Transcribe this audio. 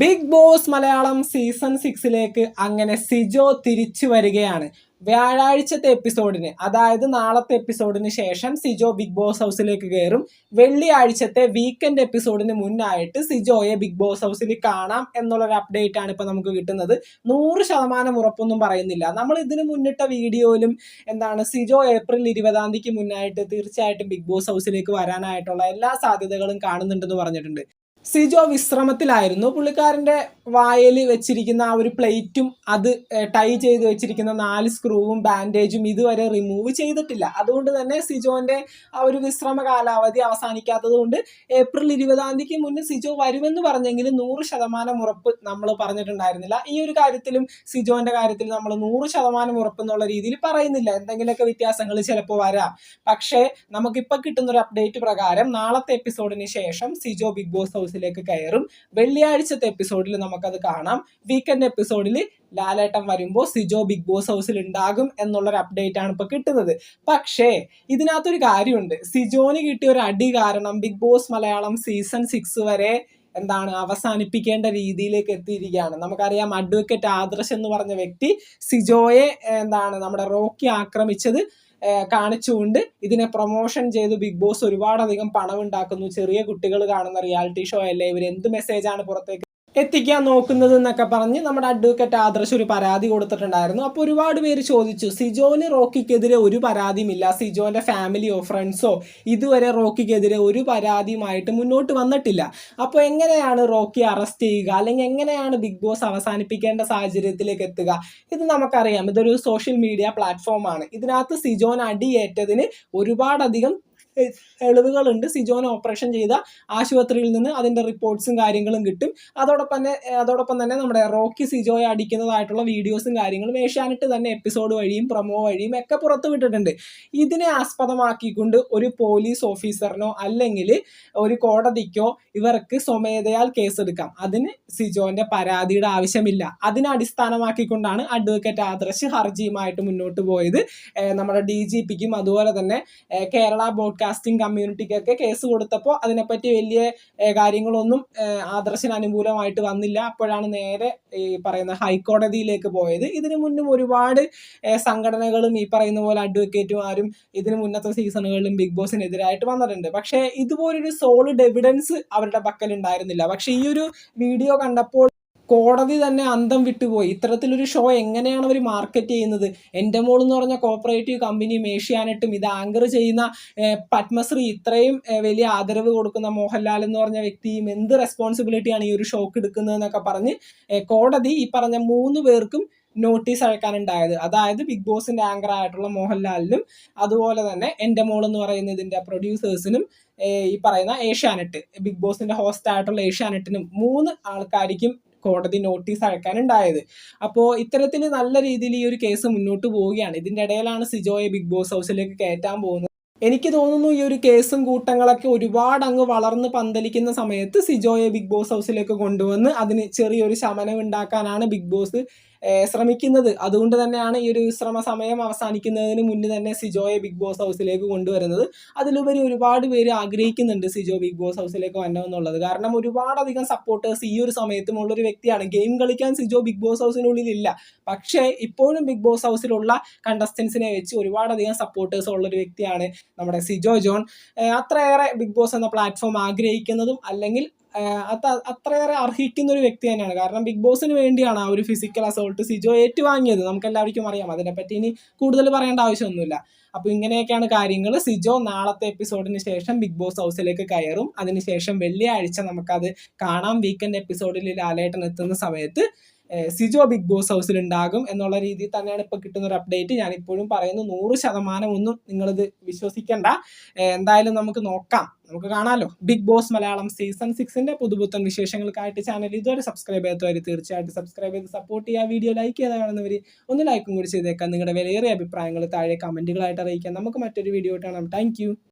Big boss Malayalam season സിക്സിലേക്ക് അങ്ങനെ സിജോ തിരിച്ചു വരികയാണ്. വ്യാഴാഴ്ചത്തെ എപ്പിസോഡിന് അതായത് നാളത്തെ എപ്പിസോഡിന് ശേഷം സിജോ ബിഗ് ബോസ് ഹൗസിലേക്ക് കയറും. വെള്ളിയാഴ്ചത്തെ വീക്കെൻഡ് എപ്പിസോഡിന് മുന്നായിട്ട് സിജോയെ ബിഗ് ബോസ് ഹൗസിൽ കാണാം എന്നുള്ളൊരു അപ്ഡേറ്റ് ആണ് ഇപ്പോൾ നമുക്ക് കിട്ടുന്നത്. നൂറ് ശതമാനം ഉറപ്പൊന്നും പറയുന്നില്ല. നമ്മൾ ഇതിന് മുന്നിട്ട വീഡിയോയിലും എന്താണ് സിജോ ഏപ്രിൽ ഇരുപതാം തീയതിക്ക് മുന്നായിട്ട് തീർച്ചയായിട്ടും ബിഗ് ബോസ് ഹൗസിലേക്ക് വരാനായിട്ടുള്ള എല്ലാ സാധ്യതകളും കാണുന്നുണ്ടെന്ന് പറഞ്ഞിട്ടുണ്ട്. സിജോ വിശ്രമത്തിലായിരുന്നു. പുള്ളിക്കാരന്റെ വായിൽ വെച്ചിരിക്കുന്ന ആ ഒരു പ്ലേറ്റും അത് ടൈ ചെയ്ത് വെച്ചിരിക്കുന്ന നാല് സ്ക്രൂവും ബാൻഡേജും ഇതുവരെ റിമൂവ് ചെയ്തിട്ടില്ല. അതുകൊണ്ട് തന്നെ സിജോന്റെ ആ ഒരു വിശ്രമ കാലാവധി അവസാനിക്കാത്തത് കൊണ്ട് ഏപ്രിൽ ഇരുപതാം തീയതിക്ക് മുന്നേ സിജോ വരുമെന്ന് പറഞ്ഞെങ്കിലും നൂറ് ശതമാനം ഉറപ്പ് നമ്മൾ പറഞ്ഞിട്ടുണ്ടായിരുന്നില്ല. ഈ ഒരു കാര്യത്തിലും സിജോന്റെ കാര്യത്തിൽ നമ്മൾ നൂറ് ശതമാനം ഉറപ്പ് എന്നുള്ള രീതിയിൽ പറയുന്നില്ല. എന്തെങ്കിലുമൊക്കെ വ്യത്യാസങ്ങൾ ചിലപ്പോൾ വരാം. പക്ഷേ നമുക്കിപ്പോൾ കിട്ടുന്ന ഒരു അപ്ഡേറ്റ് പ്രകാരം നാളത്തെ എപ്പിസോഡിന് ശേഷം സിജോ ബിഗ് ബോസ് ഹൗസിലേക്ക് കയറും. വെള്ളിയാഴ്ചത്തെ എപ്പിസോഡിൽ നമുക്കത് കാണാം. വീക്കെൻഡ് എപ്പിസോഡിൽ ലാലേട്ടൻ വരുമ്പോൾ സിജോ ബിഗ് ബോസ് ഹൗസിൽ ഉണ്ടാകും എന്നുള്ളൊരു അപ്ഡേറ്റ് ആണ് ഇപ്പോൾ കിട്ടുന്നത്. പക്ഷേ ഇതിനകത്തൊരു കാര്യമുണ്ട്. സിജോന് കിട്ടിയ ഒരു അടി കാരണം big boss Malayalam season six വരെ എന്താണ് അവസാനിപ്പിക്കേണ്ട രീതിയിലേക്ക് എത്തിയിരിക്കുകയാണ്. നമുക്കറിയാം അഡ്വക്കേറ്റ് ആദർശ് എന്ന് പറഞ്ഞ വ്യക്തി സിജോയെ എന്താണ് നമ്മുടെ റോക്കി ആക്രമിച്ചത്. കാണിച്ചുകൊണ്ട് ഇതിനെ പ്രൊമോഷൻ ചെയ്ത്. ബിഗ് ബോസ് ഒരുപാടധികം പണം ഉണ്ടാക്കുന്നു ചെറിയ കുട്ടികൾ കാണുന്ന റിയാലിറ്റി ഷോ അല്ലേ? ഇവർ എന്ത് മെസ്സേജാണ് പുറത്തേക്ക് എത്തിക്കാൻ നോക്കുന്നത് എന്നൊക്കെ പറഞ്ഞ് നമ്മുടെ അഡ്വക്കേറ്റ് ആദർശ് ഒരു പരാതി കൊടുത്തിട്ടുണ്ടായിരുന്നു. അപ്പോൾ ഒരുപാട് പേര് ചോദിച്ചു സിജോന് റോക്കിക്കെതിരെ ഒരു പരാതിയുമില്ല. സിജോന്റെ ഫാമിലിയോ ഫ്രണ്ട്സോ ഇതുവരെ റോക്കിക്കെതിരെ ഒരു പരാതിയുമായിട്ട് മുന്നോട്ട് വന്നിട്ടില്ല. അപ്പോൾ എങ്ങനെയാണ് റോക്കി അറസ്റ്റ് ചെയ്യുക? അല്ലെങ്കിൽ എങ്ങനെയാണ് ബിഗ് ബോസ് അവസാനിപ്പിക്കേണ്ട സാഹചര്യത്തിലേക്ക് എത്തുക? ഇത് നമുക്കറിയാം. ഇതൊരു സോഷ്യൽ മീഡിയ പ്ലാറ്റ്ഫോമാണ് ഇതിനകത്ത് സിജോൻ അടിയേറ്റതിന് ഒരുപാടധികം തെളിവുകളുണ്ട്. സിജോൻ ഓപ്പറേഷൻ ചെയ്ത ആശുപത്രിയിൽ നിന്ന് അതിന്റെ റിപ്പോർട്ട്സും കാര്യങ്ങളും കിട്ടും. അതോടൊപ്പം തന്നെ അതോടൊപ്പം തന്നെ നമ്മുടെ റോക്കി സിജോയെ അടിക്കുന്നതായിട്ടുള്ള വീഡിയോസും കാര്യങ്ങളും ഏഷ്യാനെറ്റ് തന്നെ എപ്പിസോഡ് വഴിയും പ്രൊമോ വഴിയും ഒക്കെ പുറത്തു വിട്ടിട്ടുണ്ട്. ഇതിനെ ആസ്പദമാക്കിക്കൊണ്ട് ഒരു പോലീസ് ഓഫീസറിനോ അല്ലെങ്കിൽ ഒരു കോടതിക്കോ ഇവർക്ക് സ്വമേധയാൽ കേസെടുക്കാം. അതിന് സിജോന്റെ പരാതിയുടെ ആവശ്യമില്ല. അതിനെ അടിസ്ഥാനമാക്കിക്കൊണ്ടാണ് അഡ്വക്കേറ്റ് ആദർശ് ഹർജിയുമായിട്ട് മുന്നോട്ട് പോയത്. നമ്മുടെ ഡി ജി പിക്കും അതുപോലെ തന്നെ കേരള കേരള ബ്രോഡ്കാസ്റ്റിംഗ് കമ്മ്യൂണിറ്റിക്കൊക്കെ കേസ് കൊടുത്തപ്പോൾ അതിനെപ്പറ്റി വലിയ കാര്യങ്ങളൊന്നും ആദർശിന് അനുകൂലമായിട്ട് വന്നില്ല. അപ്പോഴാണ് നേരെ ഈ പറയുന്ന ഹൈക്കോടതിയിലേക്ക് പോയത്. ഇതിനു മുന്നും ഒരുപാട് സംഘടനകളും ഈ പറയുന്ന പോലെ അഡ്വക്കേറ്റുമാരും ഇതിന് മുന്നത്തെ സീസണുകളിലും ബിഗ് ബോസിനെതിരായിട്ട് വന്നിട്ടുണ്ട്. പക്ഷേ ഇതുപോലൊരു സോളിഡ് എവിഡൻസ് അവരുടെ പക്കലുണ്ടായിരുന്നില്ല. പക്ഷേ ഈ ഒരു വീഡിയോ കണ്ടപ്പോൾ കോടതി തന്നെ അന്തം വിട്ടുപോയി. ഇത്തരത്തിലൊരു ഷോ എങ്ങനെയാണ് അവർ മാർക്കറ്റ് ചെയ്യുന്നത്? എന്റെ മോൾ എന്ന് പറഞ്ഞ കോപ്പറേറ്റീവ് കമ്പനിയും ഏഷ്യാനെറ്റും ഇത് ആങ്കർ ചെയ്യുന്ന പത്മശ്രീ ഇത്രയും വലിയ ആദരവ് കൊടുക്കുന്ന മോഹൻലാൽ എന്ന് പറഞ്ഞ വ്യക്തിയും എന്ത് റെസ്പോൺസിബിലിറ്റിയാണ് ഈ ഒരു ഷോക്ക് എടുക്കുന്നതെന്നൊക്കെ പറഞ്ഞ് കോടതി ഈ പറഞ്ഞ മൂന്ന് പേർക്കും നോട്ടീസ് അയക്കാനുണ്ടായത്. അതായത് ബിഗ് ബോസിന്റെ ആങ്കർ ആയിട്ടുള്ള മോഹൻലാലിനും അതുപോലെ തന്നെ എന്റെ മോൾ എന്ന് പറയുന്ന ഇതിന്റെ പ്രൊഡ്യൂസേഴ്സിനും ഈ പറയുന്ന ഏഷ്യാനെറ്റ് ബിഗ് ബോസിന്റെ ഹോസ്റ്റ് ആയിട്ടുള്ള ഏഷ്യാനെറ്റിനും മൂന്ന് ആൾക്കാർക്കും കോടതി നോട്ടീസ് അയക്കാനുണ്ടായത്. അപ്പോൾ ഇത്തരത്തിൽ നല്ല രീതിയിൽ ഈ ഒരു കേസ് മുന്നോട്ട് പോവുകയാണ്. ഇതിന്റെ ഇടയിലാണ് സിജോയെ ബിഗ് ബോസ് ഹൗസിലേക്ക് കയറ്റാൻ പോകുന്നത്. എനിക്ക് തോന്നുന്നു ഈ ഒരു കേസും കൂട്ടങ്ങളൊക്കെ ഒരുപാട് അങ്ങ് വളർന്ന് പന്തലിക്കുന്ന സമയത്ത് സിജോയെ ബിഗ് ബോസ് ഹൗസിലേക്ക് കൊണ്ടുവന്ന് അതിന് ചെറിയൊരു ശമനം ഉണ്ടാക്കാനാണ് ബിഗ് ബോസ് ശ്രമിക്കുന്നത്. അതുകൊണ്ട് തന്നെയാണ് ഈ ഒരു വിശ്രമ സമയം അവസാനിക്കുന്നതിന് മുന്നേ തന്നെ സിജോയെ ബിഗ് ബോസ് ഹൗസിലേക്ക് കൊണ്ടുവരുന്നത്. അതിലുപരി ഒരുപാട് പേര് ആഗ്രഹിക്കുന്നുണ്ട് സിജോ ബിഗ് ബോസ് ഹൗസിലേക്ക് വരണമെന്നുള്ളത്. കാരണം ഒരുപാടധികം സപ്പോർട്ടേഴ്സ് ഈ ഒരു സമയത്തും ഉള്ള ഒരു വ്യക്തിയാണ്. ഗെയിം കളിക്കാൻ സിജോ ബിഗ് ബോസ് ഹൗസിനുള്ളിൽ ഇല്ല പക്ഷേ ഇപ്പോഴും ബിഗ് ബോസ് ഹൗസിലുള്ള കണ്ടസ്റ്റൻസിനെ വെച്ച് ഒരുപാടധികം സപ്പോർട്ടേഴ്സ് ഉള്ള ഒരു വ്യക്തിയാണ് നമ്മുടെ സിജോ ജോൺ. അത്രയേറെ ബിഗ് ബോസ് എന്ന പ്ലാറ്റ്ഫോം ആഗ്രഹിക്കുന്നതും അല്ലെങ്കിൽ അത് അത്രയേറെ അർഹിക്കുന്ന ഒരു വ്യക്തി തന്നെയാണ്. കാരണം ബിഗ് ബോസിന് വേണ്ടിയാണ് ആ ഒരു ഫിസിക്കൽ അസോൾട്ട് സിജോ ഏറ്റുവാങ്ങിയത്. നമുക്ക് എല്ലാവർക്കും അറിയാം. അതിനെപ്പറ്റി ഇനി കൂടുതൽ പറയേണ്ട ആവശ്യമൊന്നുമില്ല. അപ്പൊ ഇങ്ങനെയൊക്കെയാണ് കാര്യങ്ങൾ സിജോ നാളത്തെ എപ്പിസോഡിന് ശേഷം ബിഗ് ബോസ് ഹൗസിലേക്ക് കയറും. അതിനുശേഷം വെള്ളിയാഴ്ച നമുക്കത് കാണാം. വീക്കെൻഡ് എപ്പിസോഡിൽ ലാലേട്ടൻ എത്തുന്ന സമയത്ത്. സിജോ ബിഗ് ബോസ് ഹൗസിൽ ഉണ്ടാകും എന്നുള്ള രീതിയിൽ തന്നെയാണ് ഇപ്പോൾ കിട്ടുന്ന ഒരു അപ്ഡേറ്റ് ഞാൻ ഇപ്പോഴും പറയുന്നു നൂറ് ശതമാനം ഒന്നും നിങ്ങളിത് വിശ്വസിക്കണ്ട. എന്തായാലും നമുക്ക് നോക്കാം. നമുക്ക് കാണാമല്ലോ ബിഗ് ബോസ് മലയാളം സീസൺ സിക്സിന്റെ പുതുപുത്തൻ വിശേഷങ്ങൾക്കായിട്ട് ചാനൽ ഇതുവരെ സബ്സ്ക്രൈബ് ചെയ്യാത്തവർ തീർച്ചയായിട്ടും സബ്സ്ക്രൈബ് ചെയ്ത് സപ്പോർട്ട് ചെയ്യുക വീഡിയോ ലൈക്ക് ചെയ്ത് കാണുന്നവർ ഒന്ന് ലൈക്കും കൂടി ചെയ്തേക്കാം. നിങ്ങളുടെ വിലയേറിയ അഭിപ്രായങ്ങൾ താഴെ കമന്റുകളായിട്ട് അറിയിക്കാം. നമുക്ക് മറ്റൊരു വീഡിയോ കാണാം. താങ്ക്